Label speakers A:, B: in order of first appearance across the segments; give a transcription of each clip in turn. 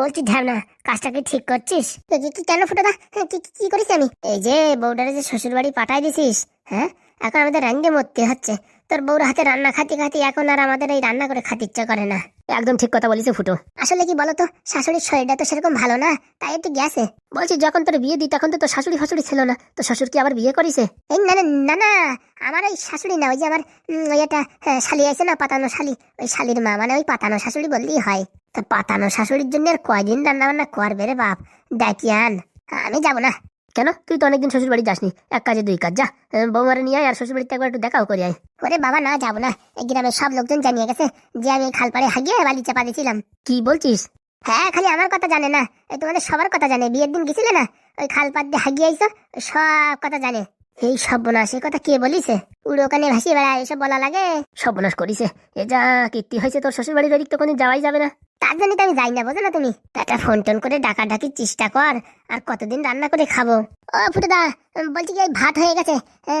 A: বলছি ধ্যানা কাজটা কি ঠিক করছিস? কেন ফুটোদা কি করিস আমি? এই যে বউটারে যে শ্বশুর বাড়ি পাঠাই দিছিস হ্যাঁ? এখন আমাদের রান্না মরতে হচ্ছে। তোর বউর হাতে রান্না খাতি খাতি এখন আর আমাদের এই রান্না করে খাতে ইচ্ছা করে না। একদম ঠিক কথা বলিস ফুটো। আসলে কি বলতো শাশুড়ির শরীরটা তো সেরকম ভালো না তাই একটু গেছে। বলছি যখন তোর বিয়ে দিই তখন তো তোর শাশুড়ি ফাশুড়ি ছিল না। তো শ্বশুর কি আবার বিয়ে করিছে? এই না না না আমার ওই শাশুড়ি না ওই যে আমার ওই একটা হ্যাঁ, শালি আছে না পাতানো শালি ওই শালির মা মানে ওই পাতানো শাশুড়ি বললেই হয়। তা পাতানো শাশুড়ির জন্য আর কয়দিন রান্না বান্না করবে রে বাপ? ডাকিয়ান আমি যাব না। কেন? তুই তো অনেকদিন শ্বশুর বাড়ি যাসনি। এক কাজে দুই কাজ যা। বৌমারে নিয়ে আয় আর শ্বশুর বাড়িতে একবার একটু দেখাও করি আয়। ওরে বাবা না যাব না। এই গ্রামের সব লোকজন জানিয়ে গেছে যে আমি খাল পাড়ে হাগিয়ে বালি চাপা দিয়েছিলাম কি বলছিস? হ্যাঁ খালি আমার কথা জানে না। এই তোমাদের সবার কথা জানে। বিয়ের দিন গেছিলে না? ওই খাল পাড় দিয়ে হাগিয়ে আইসো সব কথা জানে। এই সর্বনাশ এই কথা কে বলিছে? উড়ো ওখানে ভাসিয়ে বেড়ায়, এসব বলা লাগে। সর্বনাশ করিছে। এ যা কীর্তি হয়েছে তোর শ্বশুর বাড়ির ওদিক তো কোনো যাওয়াই যাবে না। তার জন্য তো আমি যাই না, বোঝো না তুমি? একটা ফোন টোন করে ডাকা ডাকির চেষ্টা কর, আর কতদিন রান্না করে খাব? ও ফুটুদা বলছি কি ভাত হয়ে গেছে?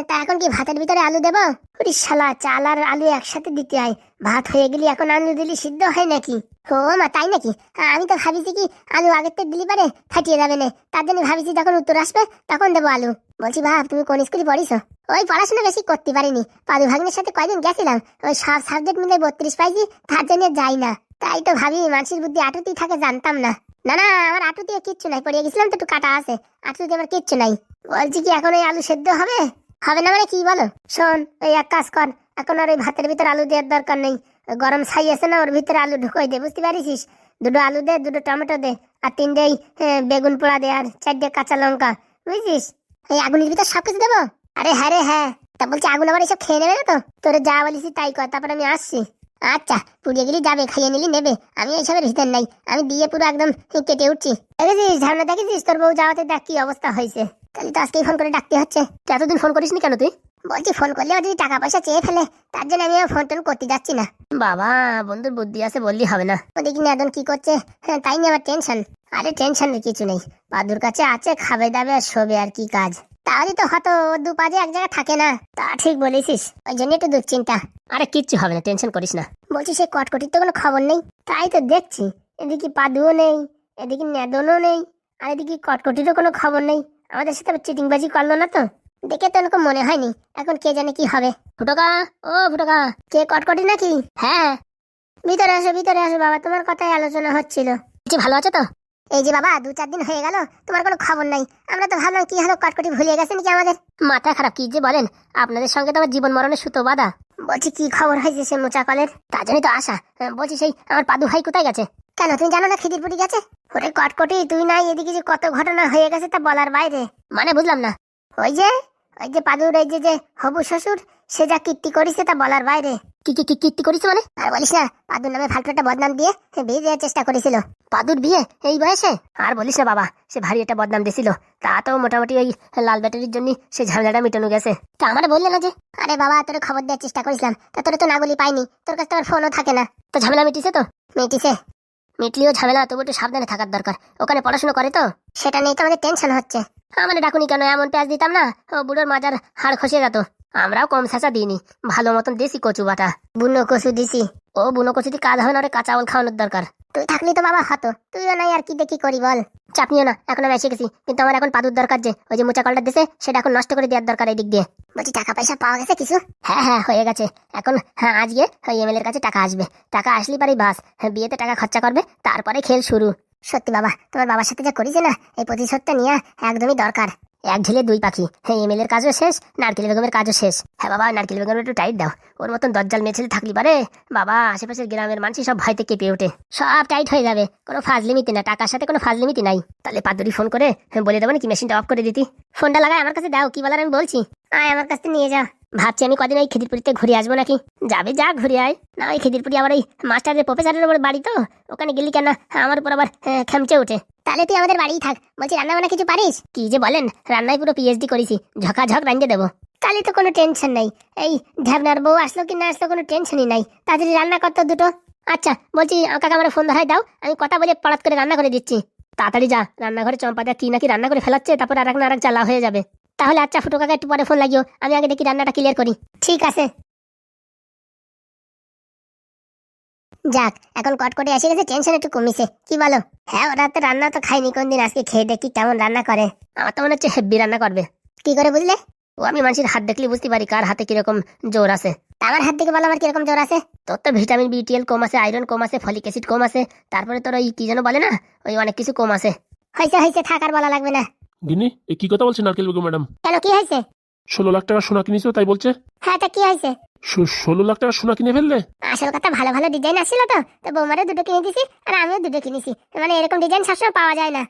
A: তা এখন কি ভাতের ভিতরে আলু দেবো? ওরে শালা, চাল আর আলু একসাথে দিতে হয়। ভাত হয়ে গেলি এখন আলু দিলি সিদ্ধ হয় নাকি? ও মা, তাই নাকি? আমি তো ভাবিছি কি আলু আগের দিলি পারে ফাটিয়ে যাবে না। তার জন্য ভাবিছি যখন উত্তর আসবে, তখন দেবো আলু। বলছি ভাব তুমি কোন স্কুলে পড়িস ওই পড়াশোনা বেশি করতে পারিনি। পাদু ভাগ্নের সাথে কয়দিন গেছিলাম। ওই সব সাবজেক্ট মিলে বত্রিশ পাইছি তার জন্য যাই না। তাই তো ভাবি মানুষের বুদ্ধি আটুতেই থাকে জানতাম না। না না আমার আটুতে কিচ্ছু নাই পড়িয়ে গেছিলাম তো একটু কাটা আছে। আটুতে আমার কিচ্ছু নাই। বলছি কি এখন ওই আলু সেদ্ধ হবে? হবে না মানে কি বলো? শোন ওই এক কাজ কর এখন আর ওই ভাতের ভিতরে আলু দেওয়ার দরকার নেই। গরম ছাই আছে না ওর ভিতরে আলু ঢুকাই দে বুঝতে পারিস দুটো আলু দে দুটো টমেটো দে আর তিনটেই হ্যাঁ, বেগুন পোড়া দে আর চার চারটে কাঁচা লঙ্কা বুঝছিস? এই আগুনের ভিতর সবকিছু দেবো? আরে হ্যাঁ রে হ্যাঁ। তা বলছি আগুন আবার এসব খেয়ে নেবে না তো? তোরে যা বলিস তাই কর, তারপর আমি আসছি। আচ্ছা পুড়িয়ে গেলি, যাবে, খাইয়ে নিলি, নেবে। আমি এইসবের ভিতর নাই, আমি দিয়ে পুরো একদম কেটে উঠছি। দেখেছিস ঝামনা দেখেছিস? তোর বউ যাওয়াতে দেখ কি অবস্থা হয়েছে। তাহলে তো আজকেই ফোন করে ডাকতে হচ্ছে। তুই এতদিন ফোন করিস নি কেন তুই? বলছি ফোন করলে ও যদি টাকা পয়সা চেয়ে ফেলে তার জন্য আমি ফোন টোন করতে যাচ্ছি না। বাবা বন্ধুর বুদ্ধি আছে বললি হবে না। ওদিকে নাদন কি করছে। হ্যাঁ তাই নিয়ে আমার টেনশন আরে টেনশনের কিছু নেই। পাদুর কাছে আছে খাবে দাবে আর শোবে আর কি কাজ। তাহলে তো হয়তো ও দু পাজে এক জায়গায় থাকে না। তা ঠিক বলেছিস। ওই জন্য একটু দুশ্চিন্তা। আরে কিচ্ছু হবে না টেনশন করিস না। বলছি সে কটকটির তো কোনো খবর নেই। তাই তো দেখছি। এদিকে পাদুও নেই এদিকে নেদনও নেই আর এদিকে কটকটিরও কোনো খবর নেই। আমাদের সাথে চিটিংবাজি করল না তো? দেখে তো এরকম মনে হয়নি। এখন কে জানে কি হবে। ফুটোকা ও ফুটোকা কে কটকটি নাকি? হ্যাঁ। ভিতরে আসো ভিতরে আসো বাবা তোমার কথাই আলোচনা হচ্ছিল। কি ভালো আছো তো? এই যে বাবা দু চার দিন হয়ে গেল তোমার কোনো খবর নাই। আমরা তো ভাবলাম কি হলো কটকটি ভুলিয়ে গেছে নাকি আমাদের? মাথা খারাপ কি যে বলেন। আপনাদের সঙ্গে তো আমার জীবন মরণের সুতো বাধা। বলছি কি খবর হয়েছে সে মোচা কলের? তার জন্যই তো আশা। হ্যাঁ, বলছি সেই আমার পাদু ভাই কোথায় গেছে? কেন তুমি জানো না খিদিরপুরি গেছে? ওরে কটকটি তুই নাই এদিকে যে কত ঘটনা হয়ে গেছে তা বলার বাইরে। মানে বুঝলাম না। ওই যে ওই যে পাদুর এই যে যে হবু শ্বশুর সে যা কীর্তি করিছে তা বলার বাইরে। কি কি কি কীর্তি করিছে মানে? আর বলিস না পাদুর নামে ফালতু একটা বদনাম দিয়ে সে বিয়ে দেওয়ার চেষ্টা করেছিল। পাদুর বিয়ে এই বয়সে? আর বলিস না বাবা সে ভারী একটা বদনাম দিছিল তা তো মোটামুটি ওই লাল ব্যাটারির জন্য সে ঝামেলাটা মিটানো গেছে। তা আমার বললে না যে। আরে বাবা তোর খবর দেওয়ার চেষ্টা করেছিলাম। তা তোর তো নাগুলি পাইনি। তোর কাছে তো আর ফোনও থাকে না। তো ঝামেলা মিটিছে তো? মিটিছে। মিটলিও ঝামেলা তবু একটু সাবধানে থাকার দরকার। ওখানে পড়াশোনা করে তো? সেটা নিয়ে তো আমাদের টেনশন হচ্ছে। আমাদের ডাকুনি কেন? এমন পেঁয়াজ দিতাম না? ও বুড়োর মাজার হাড় খসে যেত আমরাও কম ছেঁচা দিইনি। ভালো মতন দিছি কচু বাটা। বুনো কচু দিছি। ও বুনো কচু দিয়ে কাজ হবে না ওরে কাঁচা আউল খাওয়ানোর দরকার। তুই থাকলি তো বাবা হতো। তুইও নাই আর কি দেখি করি বল। চাপ নিও না এখন আমি এসে গেছি। কিন্তু আমার এখন পাদুর দরকার যে ওই যে মোচা কলটা দিছে সেটা এখন নষ্ট করে দেওয়ার দরকার এই দিক দিয়ে। বলছি টাকা পয়সা পাওয়া গেছে কিছু? হ্যাঁ হ্যাঁ হয়ে গেছে। এখন হ্যাঁ আজকে ওই এমএল এর কাছে টাকা আসবে। টাকা আসলেই পারি বাস। হ্যাঁ বিয়েতে টাকা খরচা করবে তারপরে খেল শুরু। সত্যি বাবা তোমার বাবার সাথে যা করেছে না এই প্রতিশোধটা নিয়ে একদমই দরকার। এক ঢিলে দুই পাখি হ্যাঁ এমএল এর কাজও শেষ নারকেল বেগমের কাজও শেষ। হ্যাঁ বাবা নারকেল বেগমের একটু টাইট দাও। ওর মতন দজ্জাল মেয়ে ছেলে থাকলি পারে। বাবা আশেপাশের গ্রামের মানুষ সব ভয়তে কেঁপে ওঠে। সব টাইট হয়ে যাবে কোনো ফাজ লিমিটি না টাকার সাথে কোনো ফাজ লিমিটি নাই। তাহলে পাদুরি ফোন করে হ্যাঁ, বলে দেবো নাকি মেশিনটা অফ করে দিতি ফোনটা লাগাই আমার কাছে দাও কি বলার আমি বলছি? আয় আমার কাছে নিয়ে যা। ভাবছি আমি কদিন ওই খেদিরপুরিতে ঘুরে আসব নাকি? যাবে যা ঘুরে আয়। না ওই খেদিরপুরি আবার ওই মাস্টারের প্রফেসরের উপর বাড়ি তো। ওখানে গেলি কেন? আমার উপর আবার হ্যাঁ, খেমচে ওঠে। তাহলে তুই আমাদের বাড়িই থাক। বলছি রান্না বান্না কিছু পারিস? কি যে বলেন রান্নায় পুরো পিএইচডি করেছি। ঝকাঝক রান্না দেবো। তাহলে তো কোনো টেনশন নাই। এই ঢ্যাবনার বউ আসলো কি না আসলো কোনো টেনশনই নাই। তাড়াতাড়ি রান্না করতো দুটো। আচ্ছা বলছি কাকা আমার ফোন ধরাই দাও। আমি কথা বলে পড়াত করে রান্না করে দিচ্ছি। তাড়াতাড়ি যা রান্নাঘরে চম্পা দেয়া কি নাকি রান্না করে ফেলাচ্ছে তারপর আর এক না আর এক জ্বালা হয়ে যাবে। তাহলে আচ্ছা ফুটো কাকা, একটু পরে ফোন লাগিও। আমি আগে দেখি রান্নাটা ক্লিয়ার করি। ঠিক আছে। যাক, এখন কটকটে এসে গেছে টেনশন একটু কমিছে। কি বলো? হ্যাঁ ওরা তো রান্না তো খাইনি কোনদিন আজকে, খেয়ে দেখি কেমন রান্না করে। আমার তো মনে হচ্ছে হেব্বি রান্না করবে। কি করে বুঝলে? ও আমি মানুষের হাত দেখলে বুঝতে পারি কার হাতে কীরকম জোর আছে। আমার হাত থেকে বলো আমার কীরকম জোর আছে? তোর তো ভিটামিন বি টুয়েলভ কম আছে আয়রন কম আছে, ফলিক অ্যাসিড কম আছে, তারপরে তোর ওই কি যেন বলে না? ওই অনেক কিছু কম আছে। হয়েছে হয়েছে থাকার বলা লাগবে না।
B: গিনি এ কি কথা বলছে নারকেল বেগম ম্যাডাম?
A: কেন কি হয়েছে?
B: ষোলো লাখ টাকা সোনা কিনেছো তাই বলছে।
A: হ্যাঁ তা কি হয়েছে?
B: ষোলো লাখ টাকা সোনা কিনে ফেললে?
A: আসল কথা ভালো ভালো ডিজাইন আসছিল তো। তো বৌমারে দুটো কিনে দিছি আর আমিও দুটো কিনেছি। মানে এরকম ডিজাইন সবসময় পাওয়া যায় না।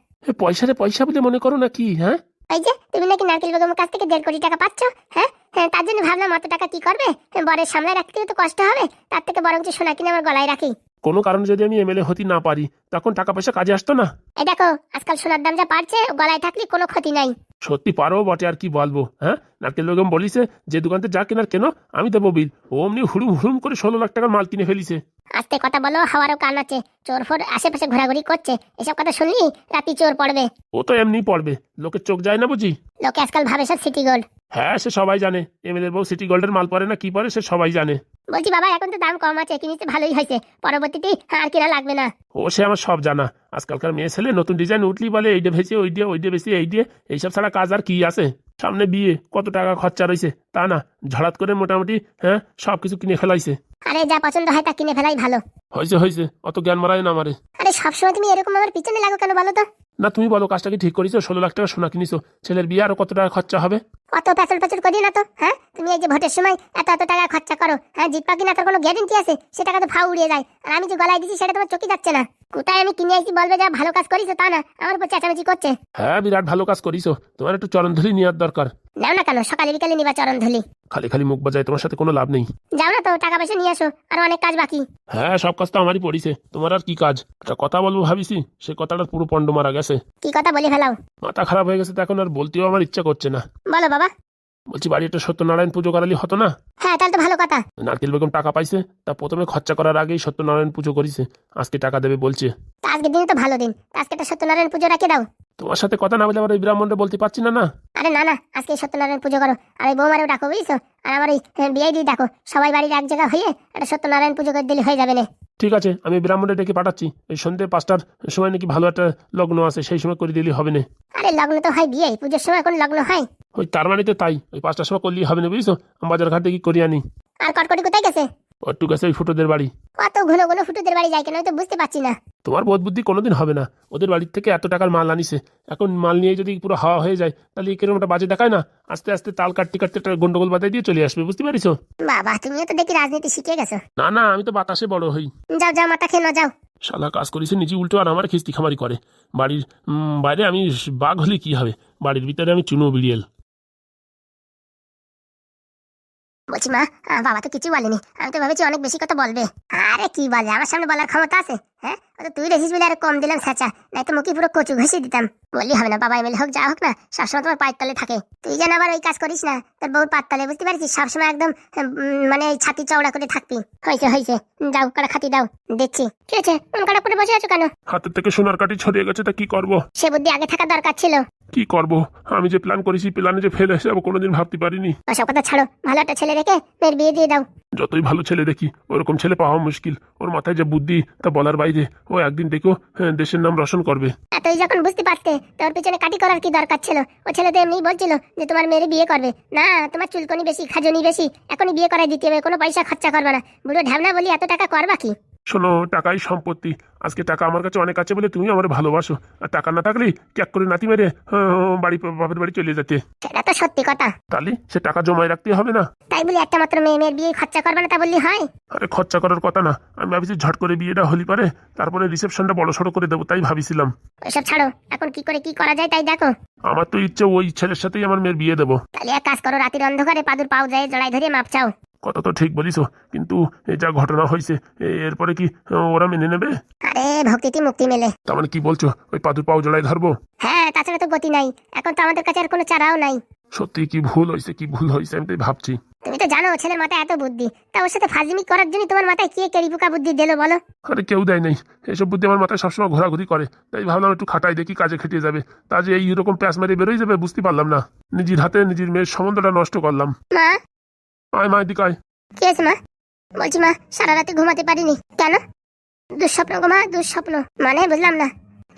B: পয়সা রে পয়সা বলে মনে করো না কি হ্যাঁ?
A: এই যে তুমি নাকি নারকেল বেগমের কাছ থেকে দেড় কোটি টাকা পাচ্ছ হ্যাঁ? হ্যাঁ তার জন্য ভাবলাম অত টাকা কি করবে? বরের সামলায় রাখতেও তো কষ্ট হবে তার থেকে বরঞ্চ সোনা কিনে আমার গলায় রাখি।
B: কোনো কারণে যদি আমি এমএলএ হতে না পারি তখন টাকা পয়সা কাজে আসতো না।
A: এই দেখো আজকাল সোনার দাম যা বাড়ছে গলায় থাকলে কোনো ক্ষতি নাই।
B: সত্যি পারো বটে আর কি বলব হ্যাঁ? নারকেল বেগম বলিছে যে দোকানতে যা কেনার কেন আমি দেবো বিল। অমনি হুড়ুম হুড়ুম করে ষোলো লাখ টাকার মাল কিনে ফেলিছে।
A: আস্তে কথা বলো হাওয়ারও কান আছে। চোর ফোর আশেপাশে ঘোরাঘুরি করছে। এসব কথা শুনলি? রাতি চোর পড়বে।
B: ও তো এমনি পড়বে। লোকের চোখ যায় না বুঝি?
A: লোকে আজকাল ভাবে সব সিটি গোল্ড।
B: হ্যাঁ সে সবাই জানে। এমএলএ বউ সিটি গোল্ডের মাল পরে না কি পরে সে সবাই জানে।
A: বলছি বাবা এখন তো দাম কম আছে কিনিতে ভালোই হয়েছে। পরবর্তীতে আর কিনা লাগবে না।
B: ও সে আমার সব জানা। আজকালকার মেয়ে ছেলে নতুন ডিজাইন উঠলি বলে এইটা ভেসে ওই দিয়ে ওই দিয়ে বেশি এই দিয়ে এইসব ছাড়া কাজ আর কি আছে? সামনে বিয়ে কত টাকা খরচা রয়েছে? তা না ঝড়াত করে মোটামুটি হ্যাঁ সব কিছু কিনে ফেলাইছে।
A: আরে যা পছন্দ হয় তা কিনে ফেলাই ভালো।
B: হয়েছে হয়েছে অত জ্ঞান মারায় না আমারে।
A: আরে সবসময় তুমি এরকম আমার পিছনে লাগো কেন বলো তো?
B: না তুমি বলো কাজটা কি ঠিক করেছ? ষোলো লাখ টাকা সোনা কিনিছো। ছেলের বিয়ে আরও কত টাকা খরচা হবে?
A: অত প্যাচল প্যাচল করি না তো হ্যাঁ? তুমি এই যে ভোটের সময় এত এত টাকা খরচা করো হ্যাঁ? জিতপা কিনা তার কোনো গ্যারেন্টি আছে? সে টাকা তো ফাউ উড়িয়ে যায়। আর আমি যে গলায় দিচ্ছি সেটা তোমার চোখে যাচ্ছে না। কোথায় আমি কিনে আসছি বলবে যা ভালো কাজ করিস তা না আমার উপর চেঁচামেচি করছে।
B: হ্যাঁ বিরাট ভালো কাজ করিছো। তোমার একটু চরণধুলি নেওয়ার দরকার।
A: নাও না কেন সকালে বিকালে নিবা চরণ ধুলি।
B: খালি খালি মুখ বাজায় তোমার সাথে কোনো লাভ নেই।
A: যাও না তো টাকা পয়সা নিয়ে আসো আর অনেক কাজ বাকি।
B: হ্যাঁ সব কাজ তো আমারই পড়িছে। তোমার আর কি কাজ? একটা কথা বলব ভাবিছি সে কথাটা পুরো পণ্ড মারা গেছে।
A: কি কথা বলে ফেলাও?
B: মাথা খারাপ হয়ে গেছে তো এখন আর বলতেও আমার ইচ্ছা করছে না।
A: বলো বাবা।
B: বলছি বাড়ি একটা সত্যনারায়ণ পুজো করালি হতো না?
A: হ্যাঁ তাহলে তো ভালো
B: নারকেল বেগম টাকা পাইছে তা প্রথমে খরচা করার আগেই সত্যনারায়ণ পুজো করিছে। আজকে টাকা দেবে বলছে।
A: তা আজকের দিন তো ভালো দিন। তা আজকে সত্যনারায়ণ পুজো রাখে দাও।
B: তোমার সাথে কথা না বলে ব্রাহ্মণটা বলতে পারছি না না?
A: আরে না না আজকে সত্যনারায়ণ পুজো করো। আর ওই বৌমারেও ডাকো বুঝছ? আর আমার ডাকো। সবাই বাড়ির এক জায়গা হয়ে একটা সত্যনারায়ণ পুজো করে দিলে হয়ে যাবে না।
B: ঠিক আছে আমি ব্রাহ্মণটা ডেকে পাঠাচ্ছি। এই সন্ধ্যে পাঁচটার সময় নাকি ভালো একটা লগ্ন আছে সেই সময় করে দিলে হবে না।
A: আরে লগ্ন তো হয় বিয়ে পুজোর সময় কোন লগ্ন হয়?
B: ওই তার মানে তো তাই ওই পাঁচটার সময় করলেই হবে না বুঝছ? আমি বাজার ঘাট থেকে করে আনি।
A: আর কটকটি কোথায় গেছে?
B: একটু গেছে ওই ফুটোদের বাড়ি।
A: কত ঘন ঘন ফুটুদের বাড়ি যায় কেন? তো বুঝতে পারছি না।
B: তোমার বোধ বুদ্ধি কোনোদিন হবে না। ওদের বাড়ির থেকে এত টাকার মাল আনিছে। এখন মাল নিয়ে যদি পুরো হাওয়া হয়ে যায় তাহলে কীরকম একটা বাজে দেখায় না? আস্তে আস্তে তাল কাটতে কাটতে একটা গন্ডগোল বাতায় দিয়ে চলে আসবে বুঝতে পারিস
A: বাবা তুমিও তো দেখি রাজনীতি শিখে গেছো।
B: না না আমি তো বাতাসে বড় হই।
A: যাও যাও মাথা খেয়ে না যাও।
B: শালা কাজ করেছে নিজে উল্টো আর আমার খিস্তি খামারি করে। বাড়ির বাইরে আমি বাঘ হলে কি হবে? বাড়ির ভিতরে আমি চুনো বিড়িয়েল।
A: বলছি মা বাবা তো কিছু বলেনি। আমি তো ভেবেছি অনেক বেশি কথা বলবে। আরে কি বলে, আমার সামনে বলার ক্ষমতা আছে। হ্যাঁ? তুই রেসিস বলে আর কম দিলাম স্যাচা নাই তো মুখে পুরো কচু ঘষে দিতাম। বললি হবে না বাবা এমএলএ হোক যা হোক না সবসময় তোমার পায়ের তলে থাকে। তুই যেন আবার ওই কাজ করিস না তোর বউর পাত তলে বুঝতে পারছিস? সবসময় একদম মানে ছাতি চওড়া করে থাকবি। হয়েছে হয়েছে। যাও কাটা খাতি দাও দেখছি। ঠিক আছে কাটা করে বসে আছো কেন?
B: হাতের থেকে সোনার কাঠি ছড়িয়ে গেছে তা কি করব?
A: সে বুদ্ধি আগে থাকা দরকার ছিল।
B: কি করব? আমি যে প্ল্যান করেছি প্ল্যানে যে ফেল এসে যাব কোনোদিন ভাবতে পারিনি।
A: ওসব কথা ছাড়ো ভালো একটা ছেলে রেখে মেয়ের বিয়ে দিয়ে দাও।
B: যতই ভালো ছেলে দেখি ওরকম ছেলে পাওয়া মুশকিল। ওর মাথায় যে বুদ্ধি তা বলার বাইরে ও একদিন দেখো হ্যাঁ, দেশের নাম রোশন করবে।
A: এতই যখন বুঝতে পারতে তোর পিছনে কাটি করার কি দরকার ছিল? ও ছেলে তো এমনি বলছিল যে তোমার মেয়ের বিয়ে করবে। না তোমার চুলকনি বেশি খাজনি বেশি এখনই বিয়ে করাই দিতে হবে কোনো পয়সা খরচা করবে না। বুড়ো ঢাবনা বলি এত টাকা করবা কি?
B: শোনো টাকাই সম্পত্তি। আজকে টাকা আমার কাছে অনেক আছে বলে তুমি আমার ভালোবাসো। আর টাকা না থাকলে ক্যাক করে নাতি মেরে আহ, বাড়ি বাপের বাড়ি চলে যেতে।
A: সেটা তো সত্যি কথা।
B: তাহলে সে টাকা জমায় রাখতে হবে না?
A: তাই বলি একটা মাত্র মেয়ে মেয়ের বিয়ে খরচা করবে না তা বললি হয়?
B: আরে খরচা করার কথা না। আমি ভাবিছি ঝট করে বিয়েটা হলি পারে তারপরে রিসেপশনটা বড় সড়ো করে দেবো তাই ভাবিছিলাম।
A: ওইসব ছাড়ো এখন কি করে কি করা যায় তাই দেখো।
B: আমার তো ইচ্ছে ওই ছেলের সাথেই আমার মেয়ের বিয়ে দেবো।
A: তাহলে এক কাজ করো রাতের অন্ধকারে পাদুর পাও যায় জড়াই ধরে মাপ চাও।
B: কথা তো ঠিক বলিস কিন্তু এই যা ঘটনা হয়েছে এরপরে কি ওরা মেনে নেবে?
A: আরে ভক্তিতে মুক্তি মেলে।
B: তার মানে কি বলছো ওই পাদুর পাও জড়াই ধরবো?
A: হ্যাঁ তাছাড়া তো গতি নাই। এখন তো আমাদের কাছে আর কোনো চারাও নাই।
B: সত্যি কি ভুল হয়েছে কি ভুল হয়েছে আমি তাই ভাবছি।
A: তুমি তো জানো ছেলের মাথায় এত বুদ্ধি। তা ওর সাথে ফাজলিমি করার জন্য তোমার মাথায় কে কেরি পোকা বুদ্ধি দিলো বলো?
B: আরে কেউ দেয় নাই। এসব বুদ্ধি আমার মাথায় সবসময় ঘোরাঘুরি করে। তাই ভাবলাম একটু খাটাই দেখি কাজে খেটিয়ে যাবে। তা যে এইরকম প্যাঁচ মেরে বেরোয় যাবে বুঝতে পারলাম না। নিজের হাতে নিজের মেয়ের সম্বন্ধটা নষ্ট করলাম।
A: মা
B: আয় মায় দিকায়
A: কি হয়েছে মা? বলছি মা সারা রাতে ঘুমাতে পারিনি। কেন? দুঃস্বপ্ন গো মা, দুঃস্বপ্ন। মানে বুঝলাম না।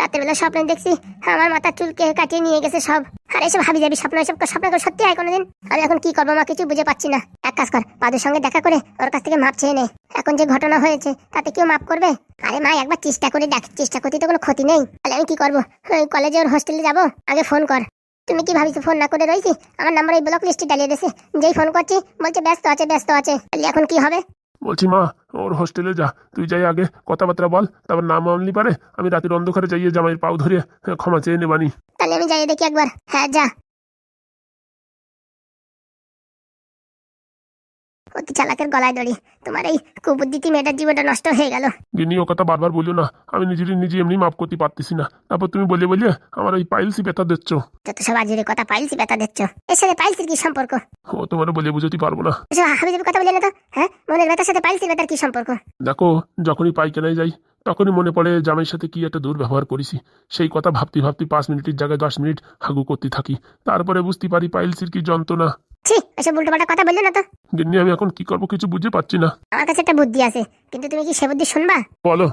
A: রাতের বেলা স্বপ্নে দেখছি, আমার মাথার চুলকে কাটিয়ে নিয়ে গেছে সব। আর এসব হাবি যাবি স্বপ্ন, এসব স্বপ্ন সত্যি হয় কোনোদিন? আমি এখন কি করব মা, কিছু বুঝে পাচ্ছি না। এক কাজ কর, পাদুর সঙ্গে দেখা করে ওর কাছ থেকে মাপ চেয়ে নে। এখন যে ঘটনা হয়েছে, তাতে কেউ মাপ করবে? আরে মা, একবার চেষ্টা করে দেখ, চেষ্টা করতে তো কোনো ক্ষতি নেই। তাহলে আমি কি করব? কলেজে ওর হোস্টেলে যাব? আগে ফোন কর। তুমি কি ভাবিছো ফোন না করে রয়েছি? আমার নাম্বার এই ব্লক লিস্টে ডালিয়ে দিয়েছে। যেই ফোন করছি বলছে ব্যস্ত আছে ব্যস্ত আছে। তাহলে এখন কি হবে?
B: বলছি মা ওর হোস্টেলে যা। তুই যাই আগে কথাবার্তা বল তারপর নাম আমলি পারে। আমি রাতের অন্ধকারে যাইয়ে জামাইয়ের পাও ধরে হ্যাঁ, ক্ষমা চেয়ে নেবানি
A: তাহলে আমি যাই দেখি একবার। হ্যাঁ যা। অতি চালাকের গলায় দড়ি। তোমার এই কুবুদ্দিতি মেয়েটার জীবনটা নষ্ট হয়ে গেল।
B: গিনি ও কথা বারবার বলিও না। আমি নিজেরই নিজে এমনি মাফ করতে পারতেছি না। তারপর তুমি বলে বলে আমার ওই পাইলসি ব্যথা দিচ্ছ।
A: যত সব আজের কথা পাইলসি ব্যথা দিচ্ছ। এর সাথে পাইলসির কি সম্পর্ক?
B: ও তোমার বলে বুঝতে পারব না।
A: এসব হাবি যাবি কথা বলে না তো। হ্যাঁ মনের ব্যথার সাথে পাইলসির ব্যথার কি সম্পর্ক?
B: দেখো যখনই পাইখানায় যাই তখনই মনে পড়ে জামাইয়ের সাথে কি একটা দুর্ব্যবহার করেছি। সেই কথা ভাবতে ভাবতে পাঁচ মিনিটের জায়গায় দশ মিনিট হাগু করতে থাকি। তারপরে বুঝতে পারি পাইলসির কি যন্ত্রণা।
A: ছি এসব উল্টোপাল্টা কথা বললে না তো।
B: গিন্নি আমি এখন কি করব কিছু বুঝতে পাচ্ছি না।
A: আমার কাছে একটা বুদ্ধি আছে কিন্তু তুমি কি সে বুদ্ধি শুনবা?
B: বলো।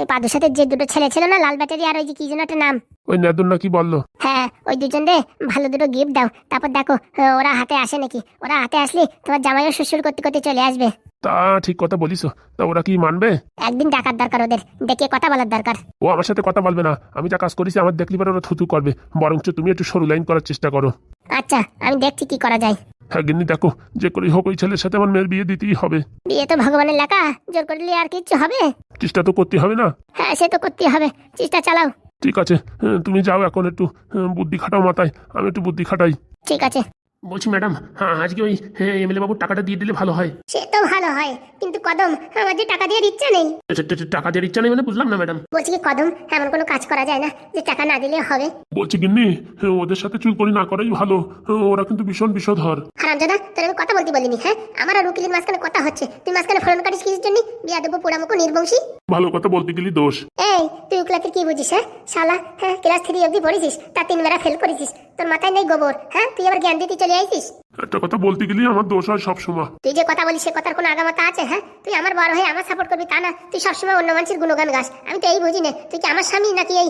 A: ওই পাদুর সাথে যে দুটো ছেলে ছিল না লাল ব্যাটারি আর ওই যে কি যেন একটা নাম।
B: ওই নেদন নাকি বলল?
A: হ্যাঁ ওই দুজন রে ভালো দুটো গিফট দাও। তারপর দেখো ওরা হাতে আসে নাকি? ওরা হাতে আসলে তোমার জামাইও শ্বশুর করতে করতে চলে আসবে।
B: তা ঠিক কথা বলিস তা ওরা কি মানবে?
A: একদিন ডাকার দরকার ওদের ডেকে কথা বলার দরকার।
B: ও আমার সাথে কথা বলবে না। আমি যা কাজ করেছি আমার দেখলি পরে ওরা থুতু করবে। বরঞ্চ তুমি একটু সরু লাইন করার চেষ্টা করো।
A: আচ্ছা আমি দেখছি কি করা যায়।
B: হ্যাঁ গিন্নি দেখো যে করেই হোক ওই ছেলের সাথে আমার মেয়ের বিয়ে দিতেই হবে।
A: বিয়ে তো ভগবানের লেখা জোর করলে আর কিচ্ছু হবে?
B: চেষ্টা তো করতে হবে না।
A: হ্যাঁ সে তো করতে হবে চেষ্টা চালাও।
B: ঠিক আছে হ্যাঁ, তুমি যাও এখন একটু হ্যাঁ, বুদ্ধি খাটাও মাথায় আমি একটু বুদ্ধি খাটাই।
A: ঠিক আছে।
B: বলছি ম্যাডাম হ্যাঁ আজকে ওই এমএলএ বাবুর টাকাটা দিয়ে দিলে ভালো হয়।
A: সে তো ভালো হয় কিন্তু কদম আমার যে টাকা দিয়ে ইচ্ছা নেই।
B: টাকা দেওয়ার ইচ্ছা নেই মানে বুঝলাম না ম্যাডাম।
A: বলছি কি কদম এমন কোনো কাজ করা যায় না যে টাকা না দিলে হবে?
B: বলছি গিন্নি হ্যাঁ, ওদের সাথে চুল করি না করাই ভালো। হ্যাঁ, ওরা কিন্তু ভীষণ বিষধর।
A: হারামজাদা তোর আমি কথা বলতে বলিনি হ্যাঁ? আমার আর উকিলের মাঝখানে কথা হচ্ছে। তুই মাঝখানে ফোন কাটিস কিসের জন্য? বিয়া দেবো পোড়ামুখো নির্বংশী?
B: ভালো কথা বলতে গেলি দোষ।
A: এই তুই উকলাতির কি বুঝিস হ্যাঁ? শালা হ্যাঁ ক্লাস থ্রি অব্দি পড়েছিস তা তিন বেলা ফেল করেছিস। তোর মাথায় নেই গোবর হ্যাঁ? তুই আবার জ্ঞান দিতে চলে আইছিস?
B: একটা কথা বলতে গেলি আমার দোষ হয় সবসময়।
A: তুই যে কথা বলিস সে কথার কোনো আগামাতা আছে হ্যাঁ? তুই আমার বড় হয়ে আমার সাপোর্ট করবি তা না। তুই সবসময় অন্য মানুষের গুণগান গাস। আমি তো এই বুঝি না। তুই কি আমার স্বামী নাকি এই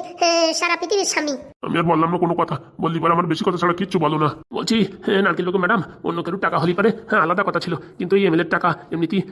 A: সারা পৃথিবীর স্বামী?
B: আমি আর বললাম না কোনো কথা। বললি পরে আমার বেশি কথা ছাড়া কিচ্ছু বলো না। বলছি নারকেল লোক ম্যাডাম অন্য কেউ টাকা হলি পারে। হ্যাঁ আলাদা কথা ছিল। কিন্তু এই এমএলএর টাকা এমনিতেই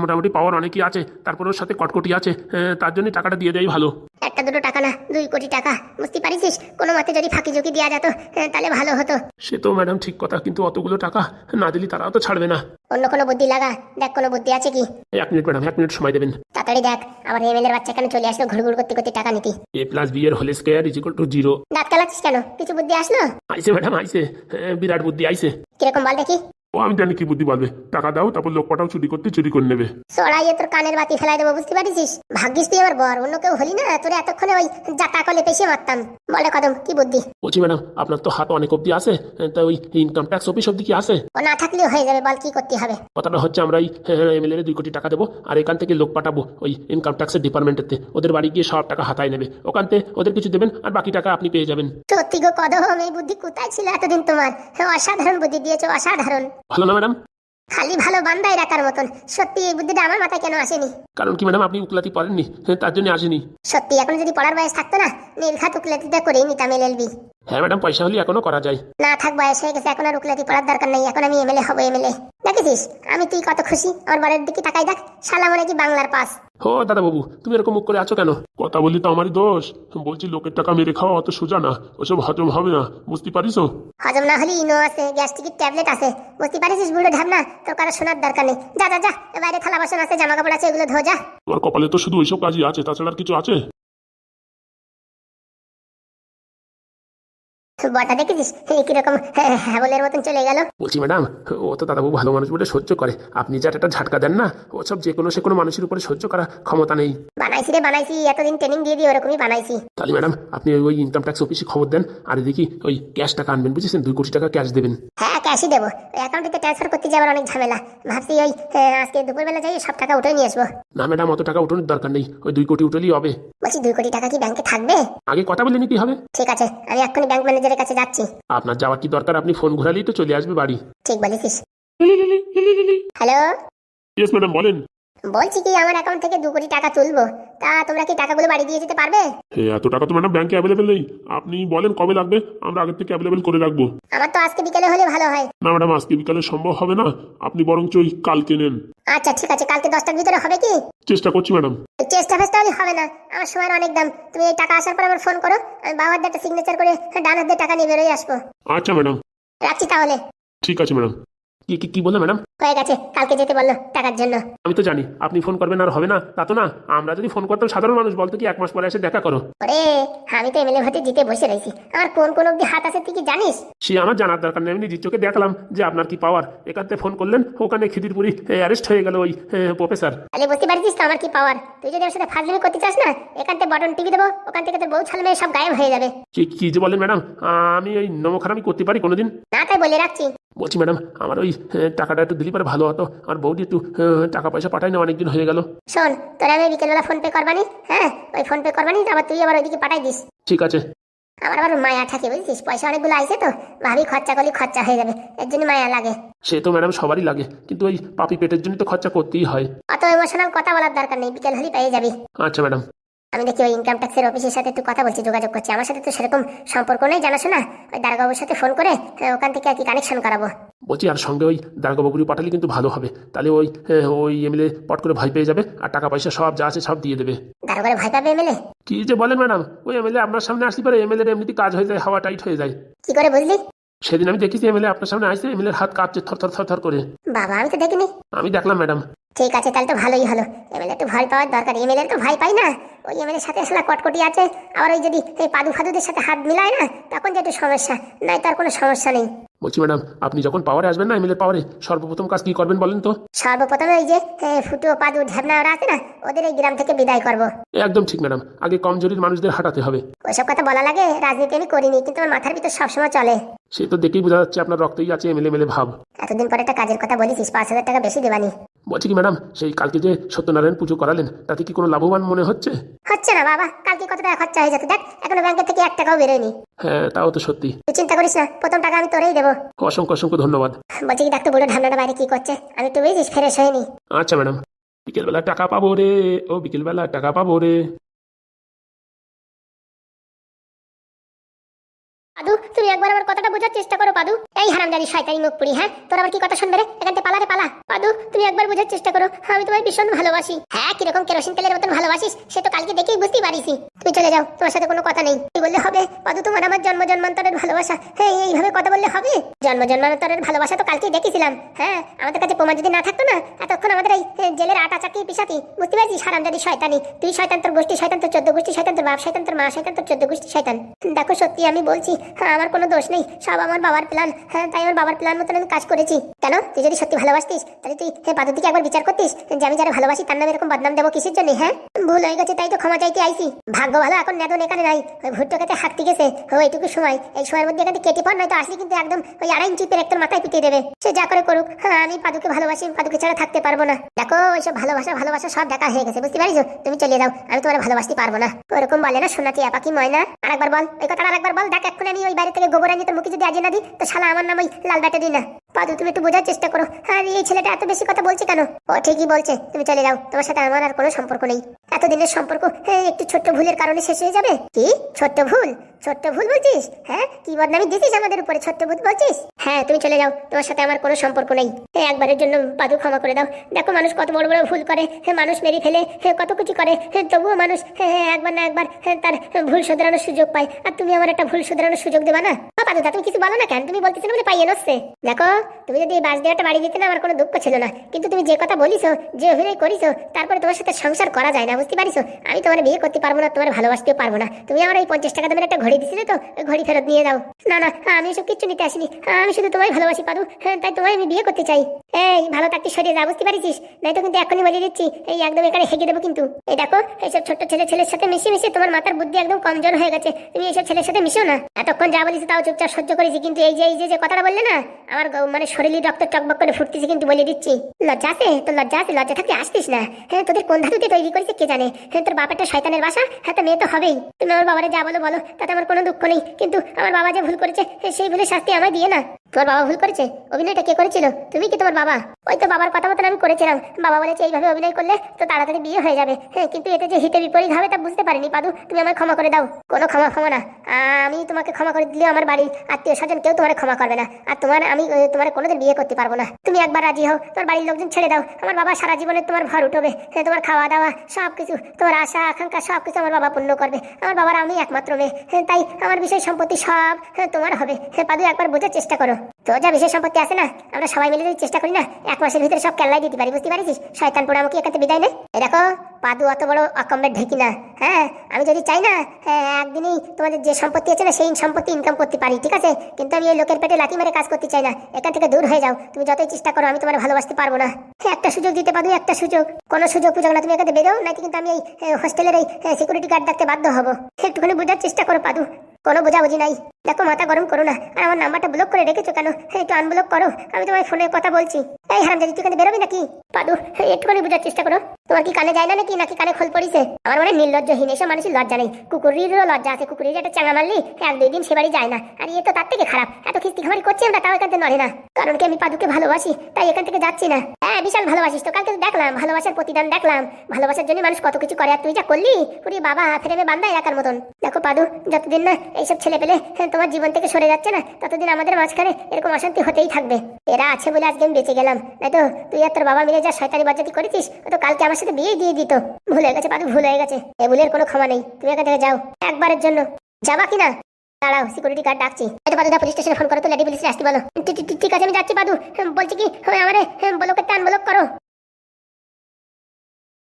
B: মোটামুটি পাওয়ার অনেকই আছে। তারপর ওর সাথে কটকটি আছে। হ্যাঁ, তার জন্য টাকাটা দিয়ে দেয় ভালো।
A: একটা দুটো টাকা না দুই কোটি টাকা। বুঝতে পারিস কোনো মতে যদি ফাঁকি ঝুঁকি দেওয়া যেত তাহলে ভালো হতো।
B: সে তো ম্যাডাম ঠিক কথা কিন্তু অতগুলো টাকা না দিলি তারাও তো ছাড়বে না।
A: অন্য কোনো বুদ্ধি লাগা? দেখ কোনো বুদ্ধি আছে কি?
B: এক মিনিট ম্যাডাম এক মিনিট সময় দেবেন।
A: তাড়াতাড়ি দেখ আমার এমএলএর বাচ্চা কেন চলে আসলো? ঘুরঘুর করতে করতে টাকা নিতে।
B: এ প্লাস বি এর whole square is equal to zero
A: দাঁত কেন? কিছু বুদ্ধি আসলো?
B: আইসে ম্যাডাম আইসে। হ্যাঁ, বিরাট বুদ্ধি আইসে।
A: কীরকম বল দেখি।
B: ও আমি জানি কি বুদ্ধি বলবে টাকা দাও তারপর লোক পাঠাও চুরি করতে চুরি করে নেবে।
A: সরাইয়ে তোর কানের বাতি ফেলাই দেবো বুঝতে পারিস ভাগ্যিস তুই আমার বর অন্য কেউ হলি না? তোর এতক্ষণে ওই জাতা কলে পেশিয়ে মারতাম। বলে কদম কি বুদ্ধি?
B: বলছি ম্যাডাম আপনার তো হাত অনেক অব্দি আছে তা ওই ইনকাম ট্যাক্স অফিস অব্দি কি আছে?
A: ও না থাকলেও হয়ে যাবে বল কি করতে হবে?
B: কথাটা হচ্ছে আমরা এই এমএলএ দুই কোটি টাকা দেবো আর এখান থেকে লোক পাঠাবো ওই ইনকাম ট্যাক্সের ডিপার্টমেন্টেতে ওদের বাড়ি গিয়ে সব টাকা হাতায় নেবে। ওখান থেকে ওদের কিছু দেবেন আর বাকি টাকা আপনি পেয়ে যাবেন।
A: সত্যি গো কদম এই বুদ্ধি কোথায় ছিল এতদিন তোমার? হ্যাঁ, অসাধারণ বুদ্ধি দিয়েছ অসাধারণ।
B: ভালো না ম্যাডাম?
A: খালি ভালো বান্দায় রাখার মতন। সত্যি এই বুদ্ধিটা আমার মাথায় কেন আসেনি?
B: কারণ কি ম্যাডাম আপনি উকলাতি পড়েননি। হ্যাঁ, তার জন্য আসেনি।
A: সত্যি এখন যদি পড়ার বয়স থাকতো না নির্ঘাত উকলাতিটা করেই নিতাম এলএলবি
B: হ্যাঁ ম্যাডাম পয়সা হলে এখনও করা যায়।
A: না থাক বয়স হয়ে গেছে এখন আর উকলাতি পড়ার দরকার নেই এখন আমি এমএলএ হব এমএলএ দেখেছিস? আমি তুই কত খুশি? আমার বাড়ির দিকে তাকাই দেখ শালা মনে কি বাংলার পাস।
B: ও দাদা বাবু তুমি এরকম মুখ করে আছো কেন? কথা বলি তো আমারই দোষ। বলছি লোকের টাকা মেরে খাওয়া অত সোজা না ওসব হজম হবে না বুঝতে পারিস
A: হজম না হলে ইনো আছে গ্যাস্ট্রিকের ট্যাবলেট আছে বুঝতে পারিস বুড়ো ঢাবনা? তোর কারও শোনার দরকার নেই। যা যা যা বাইরে থালা বাসন আছে জামা কাপড় আছে এগুলো ধো যা।
B: তোমার কপালে তো শুধু ওইসব কাজই আছে তাছাড়া আর কিছু আছে?
A: বটা দেখেছিস? কীরকম হ্যাবলের মতন চলে গেল।
B: বলছি ম্যাডাম ও তো দাদাবু ভালো মানুষ বলে সহ্য করে। আপনি যা একটা ঝাটকা দেন না ও সব যে কোনো সে কোনো মানুষের উপরে সহ্য করা ক্ষমতা নেই।
A: বানাইছি রে বানাইছি এতদিন ট্রেনিং দিয়ে দিয়ে ওরকমই বানাইছি।
B: তাহলে ম্যাডাম আপনি ওই ইনকাম ট্যাক্স অফিসে খবর দেন আর দেখি ওই ক্যাশ টাকা আনবেন বুঝেছেন? দুই কোটি টাকা ক্যাশ দেবেন।
A: হ্যাঁ ক্যাশই দেবো। ওই অ্যাকাউন্টে ট্রান্সফার করতে যাবার অনেক ঝামেলা। ভাবছি ওই আজকে দুপুরবেলা যাই সব টাকা উঠে নিয়ে আসব।
B: না ম্যাডাম অত টাকা উঠানোর দরকার নেই। ওই দুই কোটি উঠলেই হবে।
A: বলছি দুই কোটি টাকা কি ব্যাংকে থাকবে?
B: আগে কথা বলে নিতে হবে?
A: ঠিক আছে আমি এক্ষুনি ব্যাংক ম্যানেজারের কাছে যাচ্ছি।
B: আপনার যাওয়ার কি দরকার? আপনি ফোন ঘোরালেই তো চলে আসবে বাড়ি।
A: ঠিক বলেছিস। হ্যালো
B: ইয়েস ম্যাডাম বলেন
A: বলছি কি আমার অ্যাকাউন্ট থেকে দু কোটি টাকা তুলবো। তা তোমরা কি টাকাগুলো বাড়ি দিয়ে যেতে পারবে?
C: এত টাকা তো ম্যাডাম ব্যাংকে অ্যাভেলেবেল নেই। আপনি বলেন কবে লাগবে? আমরা আগের থেকে অ্যাভেলেবেল করে রাখব।
A: আমার তো আজকে বিকেলে হলে ভালো হয়।
C: না ম্যাডাম আজকে বিকালে সম্ভব হবে না। আপনি বরঞ্চ ওই কালকে নেন।
A: আচ্ছা ঠিক আছে কালকে দশটার ভিতরে হবে কি?
C: চেষ্টা করছি ম্যাডাম
A: চেষ্টা ফেস্টা হলে হবে না। আমার সময়ের অনেক দাম। তুমি এই টাকা আসার পর আমার ফোন করো। আমি বাবার একটা সিগনেচার করে ডান হাতে টাকা নিয়ে বেরোয় আসব।
C: আচ্ছা ম্যাডাম
A: রাখছি তাহলে।
C: ঠিক আছে ম্যাডাম
B: কি কি কি বললে ম্যাডাম?
A: হয়ে গেছে কালকে যেতে বলল টাকার জন্য।
B: আমি তো জানি আপনি ফোন করবেন আর হবে না তা তো না। আমরা যদি ফোন করতাম সাধারণ মানুষ বলতো কি এক মাস পরে এসে দেখা করো।
A: ওরে আমি তো এমএলএ ভোটে জিতে বসে রয়েছি। আমার কোন কোন অব্দি হাত আছে তুই কি জানিস?
B: সে আমার জানার দরকার নেই এমনি চোখে দেখলাম যে আপনার কি পাওয়ার থেকে ফোন করলেন ওখানে খিদিরপুরি অ্যারেস্ট হয়ে গেল ওই প্রফেসর
A: তাহলে বুঝতে পারছিস তো আমার কি পাওয়ার তুই যদি আমার সাথে ফাজলিমি করতে চাস না থেকে বটন টিভি দেবো ওখান থেকে তোর বউ ছালে মেয়ে সব গায়েব হয়ে যাবে।
B: কি কি যে বলেন ম্যাডাম আমি ওই নমখারামি করতে পারি কোনোদিন?
A: না তাই বলে রাখছি।
B: বলছি ম্যাডাম আমার ওই টাকাটা একটু দিলে পারে ভালো হতো। আমার বৌদি একটু টাকা পয়সা পাঠাই না অনেকদিন হয়ে গেল।
A: শোন তোরা আমি বিকেলবেলা ফোন পে করবানি? হ্যাঁ? ওই ফোন পে করবানি আবার তুই আবার ওইদিকে পাঠাই দিস।
B: ঠিক আছে।
A: আমার আবার মায়া থাকে বুঝছিস? পয়সা অনেকগুলো আইছে তো ভাবি খরচা করলে খরচা হয়ে যাবে এর জন্য মায়া লাগে।
B: সে তো ম্যাডাম সবারই লাগে কিন্তু ওই পাপি পেটের জন্য তো খরচা করতেই হয়।
A: অত ইমোশনাল কথা বলার দরকার নেই বিকেল হলেই পেয়ে যাবি।
B: আচ্ছা ম্যাডাম।
A: আমি দেখি ওই ইনকাম ট্যাক্সের অফিসের সাথে একটু কথা বলছি যোগাযোগ করছি। আমার সাথে তো সেরকম সম্পর্ক নেই জানাশোনা। ওই দারোগাবুর সাথে ফোন করে হ্যাঁ, ওখান থেকে আর কি কানেকশন করাবো।
B: বলছি আর সঙ্গে ওই দারগাবাবুরি পাঠালে কিন্তু ভালো হবে। তাহলে ওই ওই এমএলএ পট করে ভয় পেয়ে যাবে আর টাকা পয়সা সব যা আছে সব দিয়ে দেবে।
A: দারোগারে ভয় পাবে এমএলএ
B: কি যে বলেন ম্যাডাম ওই এমএলএ আপনার সামনে আসতে পারে এমএলএ এমনিতে কাজ হয়ে যায় হাওয়া টাইট হয়ে যায়।
A: কি করে বুঝলি?
B: সেদিন আমি দেখেছি এমএলএ আপনার সামনে আসছে এমএলএ হাত কাঁপছে থর থর থর থর করে।
A: বাবা আমি তো দেখিনি।
B: আমি দেখলাম ম্যাডাম।
A: ঠিক আছে তাহলে তো ভালোই হলো। এমএলএ একটু ভয় পাওয়ার দরকার এমএলএ তো ভয় পাই না। ওই এমএলএর সাথে আসলে কটকটি আছে আবার ওই যদি এই পাদু ফাদুদের সাথে হাত মিলায় না তখন যে একটু সমস্যা নাই তার কোনো সমস্যা নেই।
B: বলছি ম্যাডাম আপনি যখন পাওয়ারে আসবেন না এমএলএ পাওয়ারে সর্বপ্রথম কাজ কি করবেন বলেন তো?
A: সর্বপ্রথমে ওই যে এ, ফুটো পাদু ঢ্যাবনা ওরা আছে না ওদের এই গ্রাম থেকে বিদায় করব।
B: একদম ঠিক ম্যাডাম আগে কমজোরির মানুষদের হাঁটাতে হবে।
A: ওইসব কথা বলা লাগে রাজনীতি আমি করিনি কিন্তু আমার মাথার ভিতর সবসময় চলে।
B: সে তো দেখেই বোঝা যাচ্ছে আপনার রক্তই আছে এমএলএ এমএলএ ভাব।
A: এতদিন পরে একটা কাজের কথা বলেছিস পাঁচ হাজার টাকা বেশি দেবানি।
B: বলছি কি ম্যাডাম সেই কালকে যে সত্যনারায়ণ পুজো করালেন তাতে কি কোনো লাভবান মনে হচ্ছে?
A: হচ্ছে না বাবা কালকে কত টাকা খরচা হয়ে যেত দেখ এখনও ব্যাংকে থেকে এক টাকাও বেরোয়নি।
B: হ্যাঁ তাও তো সত্যি।
A: তুই চিন্তা করিস না প্রথম টাকা আমি তোরেই দেবো।
B: অসংখ্য অসংখ্য ধন্যবাদ।
A: বলছি কি ডাক্তার বুড়ো ঢামনাটা বাইরে কি করছে আমি তো বুঝিস ফেরেশ হয়নি
B: আচ্ছা ম্যাডাম বিকেলবেলা টাকা পাবো রে ও বিকেলবেলা টাকা পাবো রে।
A: পাদু, তুমি একবার আমার কথাটা বোঝার চেষ্টা করো, পাদু। এই হারামজাদি শয়তানি মুখ পুরি হ্যাঁ? তোর আবার কি কথা শুনবে রে? এখান থেকে পালা রে, পালা। পাদু, তুমি একবার বোঝার চেষ্টা করো আমি তোমায় ভীষণ ভালোবাসি। হ্যাঁ কীরকম কেরোসিন তেলের মতন ভালোবাসিস, সে তো কালকে দেখেই বুঝতেই পারিসি তুমি চলে যাও, তোমার সাথে কোনো কথা নেই। তুই বললে হবে? পাদু, তোমার আমার জন্ম জন্মান্তরের ভালোবাসা। হ্যাঁ এইভাবে কথা বললে হবে? জন্ম জন্মান্তরের ভালোবাসা তো কালকেই দেখেছিলাম। হ্যাঁ আমাদের কাছে প্রমাণ যদি না থাকতো না, এতক্ষণ আমাদের এই জেলের আটা চাকি পিসাতি। বুঝতে পারছিস, হারামজাদি শয়তানি? তুই শয়তান, তোর গোষ্ঠী শয়তান, তোর চোদ্দ গোষ্ঠী শয়তান, তোর বাপ শয়তান, তোর মা শয়তান, তোর চোদ্দ গোষ্ঠী শয়তান। দেখো, সত্যি আমি বলছি হ্যাঁ আমার কোনো দোষ নেই। সব আমার বাবার প্ল্যান হ্যাঁ তাই আমার বাবার প্ল্যান মতন আমি কাজ করেছি। কেন? তুই যদি সত্যি ভালোবাসতিস, তাহলে তুই হ্যাঁ পদ্ধতিকে একবার বিচার করতিস যে আমি যারা ভালোবাসি, তার নামে এরকম বদনাম দেবো কিসের জন্য হ্যাঁ? ভুল হয়ে গেছে, তাই তো ক্ষমা চাইতে আইছি। ভাগ্য ভালো, এখন নেদন এখানে নাই। ওই ভুট্টো খেতে হাঁকতে গেছে ও, এইটুকু সময়। এই সময়ের মধ্যে এখানে কেটে পড় নয়তো আসলে কিন্তু একদম ওই আড়াই ইঞ্চি পেরে একদম মাথায় পিটিয়ে দেবে। সে যা করে করুক। হ্যাঁ আমি পাদুকে ভালোবাসি আমি পাদুকে ছাড়া থাকতে পারব না। দেখো ওইসব ভালোবাসা ভালোবাসা সব দেখা হয়ে গেছে, বুঝতে পারিস? তুমি চলে যাও, আমি তোমার ভালোবাসতে পারব না। ওরকম বলে না সোনাটি পাখি ময়না। আরেকবার বল, ওই কথাটা আরেকবার বল, দেখ এখন আমি ওই বাইরে থেকে গোবর আনি মুখে যদি আজ না দিই, তো শালা আমার নাম ওই লাল ব্যাটারি না পাদু তুমি একটু বোঝার চেষ্টা করো। আর এই ছেলেটা এত বেশি কথা বলছে কেন? ও ঠিকই বলছে, তুমি চলে যাও, তোমার সাথে আমার আর কোনো সম্পর্ক নেই। এতদিনের সম্পর্ক একটু ছোট্ট ভুলের কারণে শেষ হয়ে যাবে? কি? ছোট্ট ভুল? ছোট্ট ভুল বলছিস? হ্যাঁ? কি বদনামি দিছিস আমাদের উপরে, ছোট্ট ভুল বলছিস? হ্যাঁ তুমি চলে যাও, তোমার সাথে আমার কোনো সম্পর্ক নেই। একবারের জন্য পাদু ক্ষমা করে দাও। দেখো মানুষ কত বড় বড় ভুল করে মানুষ মেরে ফেলে কত কিছু করে তবুও মানুষ একবার না একবার তার ভুল শুধরানোর সুযোগ পায়। আর তুমি আমার একটা ভুল শুধরানোর সুযোগ দেবা না? পাদু তা তুমি কিছু বলো না কেন? তুমি বলতেছিলে বলে পাইয়ে নচ্ছে দেখো তুমি যদি এই বাস দেওয়াটা বাড়ি দিতে না আমার কোনো দুঃখ ছিল না। কিন্তু তুমি যে কথা বলিছো, যে অভিনয় করিছো, তারপরে তোমার সাথে সংসার করা যায় না, বুঝতে পারিছো? আমি তোমার বিয়ে করতে পারব না, তোমার ভালোবাসতেও পারব না। তুমি আমার এই পঞ্চাশ টাকা দামের একটা ঘড়ি দিছিলে তো ঘড়ি ফেরত নিয়ে দাও না না, আমি এসব কিচ্ছু নিতে আসিনি। আমি শুধু তোমায় ভালোবাসি, পাদু। হ্যাঁ তাই তোমায় আমি বিয়ে করতে চাই। এই, ভালো থাকতে সরিয়ে যা, বুঝতে পারিস নাই তো কিন্তু এখনই বলে দিচ্ছি, এই একদম এখানে হেগে দেবো কিন্তু। এই দেখো, এইসব ছোট্ট ছেলে ছেলের সাথে মিশে মিশে তোমার মাথার বুদ্ধি একদম কমজোর হয়ে গেছে। তুমি এইসব ছেলের সাথে মিশো না। এতক্ষণ যা বলিস তাও চুপচাপ সহ্য করেছি, কিন্তু এই যে এই যে কথাটা বললে না, আমার মানে শরীরে রক্ত টকবক করে ফুটতেছে কিন্তু বলে দিচ্ছি। লজ্জা আছে? তো লজ্জা আছে? লজ্জা থাকতে আসতিস না। হ্যাঁ তোদের কোন ধাতুতে তৈরি করেছে কে জানে? হ্যাঁ তোর বাপেরটা শয়তানের বাসা? হ্যাঁ তো মেয়ে তো হবেই। তুমি আমার বাবারে যা বলো বলো তাতে আমার কোনো দুঃখ নেই। কিন্তু আমার বাবা যে ভুল করেছে হ্যাঁ, সেই ভুলের শাস্তি আমায় দিয়ে না। তোমার বাবা ভুল করেছে? অভিনয়টা কে করেছিল? তুমি কি তোমার বাবা? ওই তো বাবার কথা মতন আমি করেছিলাম। বাবা বলেছে এইভাবে অভিনয় করলে তো তাড়াতাড়ি বিয়ে হয়ে যাবে। হ্যাঁ কিন্তু এতে যে হিতে বিপরীত হবে তা বুঝতে পারিনি। পাদু তুমি আমায় ক্ষমা করে দাও। কোনো ক্ষমা ক্ষমা না। আমি তোমাকে ক্ষমা করে দিলেও আমার বাড়ির আত্মীয় স্বজন কেউ তোমার ক্ষমা করবে না। আর তোমার আমি তোমার কোনোদিন বিয়ে করতে পারব না। তুমি একবার রাজি হও। তোমার বাড়ির লোকজন ছেড়ে দাও। আমার বাবা সারা জীবনে তোমার ভর উঠবে। হ্যাঁ তোমার খাওয়া দাওয়া সব কিছু তোমার আশা আকাঙ্ক্ষা সব কিছু আমার বাবা পূর্ণ করবে। আমার বাবার আমি একমাত্র মেয়ে। হ্যাঁ, তাই আমার বিষয় সম্পত্তি সব হ্যাঁ, তোমার হবে। হ্যাঁ পাদু একবার বোঝার চেষ্টা করো। তো যা বিশেষ সম্পত্তি আছে না আমরা সবাই মিলে যদি চেষ্টা করি না এক মাসের ভিতরে সব কেল্লাই দিতে পারি বুঝতে পারিস শয়তান পোড়া আমাকে এখান বিদায় নে। এই দেখো পাদু অত বড় অকম্মের ঢেকি না হ্যাঁ? আমি যদি চাই না হ্যাঁ একদিনই তোমাদের যে সম্পত্তি আছে না সেই সম্পত্তি ইনকাম করতে পারি ঠিক আছে? কিন্তু আমি এই লোকের পেটে লাথি মেরে কাজ করতে চাই না এখান থেকে দূর হয়ে যাও। তুমি যতই চেষ্টা করো আমি তোমার ভালোবাসতে পারব না। হ্যাঁ, একটা সুযোগ দিতে পারো একটা সুযোগ। কোনো সুযোগ পুজো না তুমি এখানে বেরো নাকি কিন্তু আমি এই হোস্টেলের এই সিকিউরিটি গার্ড ডাকতে বাধ্য হব। একটুখানি বোঝার চেষ্টা করো পাদু। কোনো বোঝাবুঝি নাই। দেখো মাথা গরম করো না। আর আমার নাম্বারটা ব্লক করে রেখেছো কেন? হ্যাঁ, একটু আনব্লক করো। আমি তোমার ফোনে কথা বলছি। এই হারাম যদি তুই এখানে বেরোবি নাকি? পাদু হ্যাঁ, একটুখানি বোঝার চেষ্টা করো। তোমার কি কানে যায় না নাকি? নাকি কানে খোল পড়িছে? আমার মনে নির্লজ্জহীন এসব মানুষের লজ্জা নেই। কুকুরেরও লজ্জা আছে। কুকুরের একটা চাঙা মারলি এক দুই দিন সে বাড়ি যায় না। আর ইয়ে তো তার থেকে খারাপ। এত খিস্তি খামারি করছি আমরা তাও এখান থেকে নড়ে না। কারণ কি আমি পাদুকে ভালোবাসি? তাই এখান থেকে যাচ্ছি না। হ্যাঁ বিশাল ভালোবাসিস তো। কালকে দেখলাম ভালোবাসার প্রতিদান দেখলাম। ভালোবাসার জন্য মানুষ কত কিছু করে আর তুই যা করলি পুরি বাবা ফ্রেমে বান্ধা এলাকার মতন। দেখো পাদু যতদিন না এইসব ছেলে পেলে তোমার জীবন থেকে সরে যাচ্ছে না। ততদিন আমাদের মাঝখানে এরকম অশান্তি হতেই থাকবে। এরা আছে বলে আজকে আমি বেঁচে গেলাম। নাই তো তুই আর তোর বাবা মিলে যা শয়তানি বাজাতি করেছিস তো কালকে আমার সাথে বিয়ে দিয়ে দিত। ভুল হয়ে গেছে, পাদু, ভুল হয়ে গেছে। এ ভুলের কোনো ক্ষমা নেই। তুমি এখান থেকে যাও, একবারের জন্য। যাবা কিনা দাঁড়াও সিকিউরিটি গার্ড ডাকছি। পাদু পুলিশ স্টেশনে ফোন করো তো লেডি পুলিশে আসতে বলো। ঠিক- আছে, আমি যাচ্ছি পাদু। বলছি কি আমার আমারে বলকে টান বলক করো।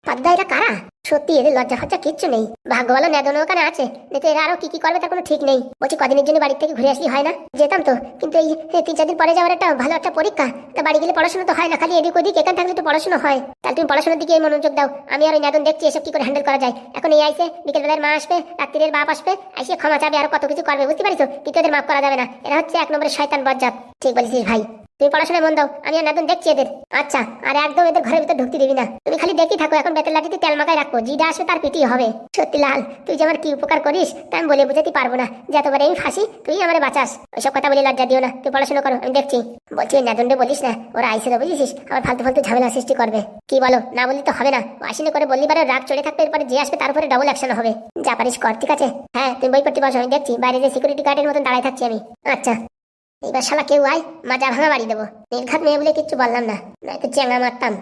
A: পাদুদা এটা কারা? সত্যি এদের লজ্জা ফজ্জা কিচ্ছু নেই। ভাগ্য ভালো নেদন ওখানে আছে। কিন্তু এরা আরও কি কি করবে তার কোনো ঠিক নেই। বলছি, কদিনের জন্য বাড়ি থেকে ঘুরে আসলি হয় না? যেতাম তো। কিন্তু এই তিন চার দিন পরে যাওয়ার একটা ভালো একটা পরীক্ষা। তা বাড়ি গেলে পড়াশোনা তো হয় না। খালি এদিক ওদিক এখান থাকলে তো পড়াশোনা হয়। তাহলে তুমি পড়াশোনার দিকে মনোযোগ দাও। আমি আর ওই নেদন দেখছি, এসব কি করে হ্যান্ডেল করা যায়। এখন এই আইসে, বিকেলবেলার মা আসবে রাত্রির বাপ আসবে এসে ক্ষমা চাবে, আর কত কিছু করবে, বুঝতে পারিস কিন্তু এদের মাফ করা যাবে না। এরা হচ্ছে এক নম্বরের শয়তান বজ্জাত। ঠিক বলেছিস ভাই। তুমি পড়াশোনায় মন দাও, আমি আর নতুন দেখছি এদের। আচ্ছা আর একদম এদের ঘরের ভিতর ঢুকতে দিবি না। তুমি খালি দেখি থাকো, এখন বেতের লাঠিতে তেল মাখায় রাখো জিডা আসবে তার পিটি হবে। সত্যি লাল, তুই যে আমার কি উপকার করিস, তা আমি বলে বুঝাতে পারব না। যে যতবার আমি ফাঁসি, তুই আমার বাঁচাস। ওইসব কথা বলে লজ্জা দিও না। তুই পড়াশোনা করো, আমি দেখছি। বলছি, ওই নাদনডে বলিস না, ওরা আইসে তো বুঝিস আবার ফালতু ফালতু ঝামেলা সৃষ্টি করবে। কি বলো, না বললি তো হবে না। আসিনে করে বললি পারে, রাগ চড়ে থাকবে, এরপরে যে আসবে তার উপরে ডবল অ্যাকশন হবে। যা পারিস কর, ঠিক আছে? হ্যাঁ তুমি বই পড়তে বসো, আমি দেখছি। বাইরে যে সিকিউরিটি গার্ডের মতন দাঁড়ায় থাকছি আমি। আচ্ছা। এবার শালা কেউ আয় মাজা ভাঙা বাড়ি দেবো। নির্ঘাত মেয়ে বলে কিচ্ছু বললাম না একটু চেঙ্গা মারতাম।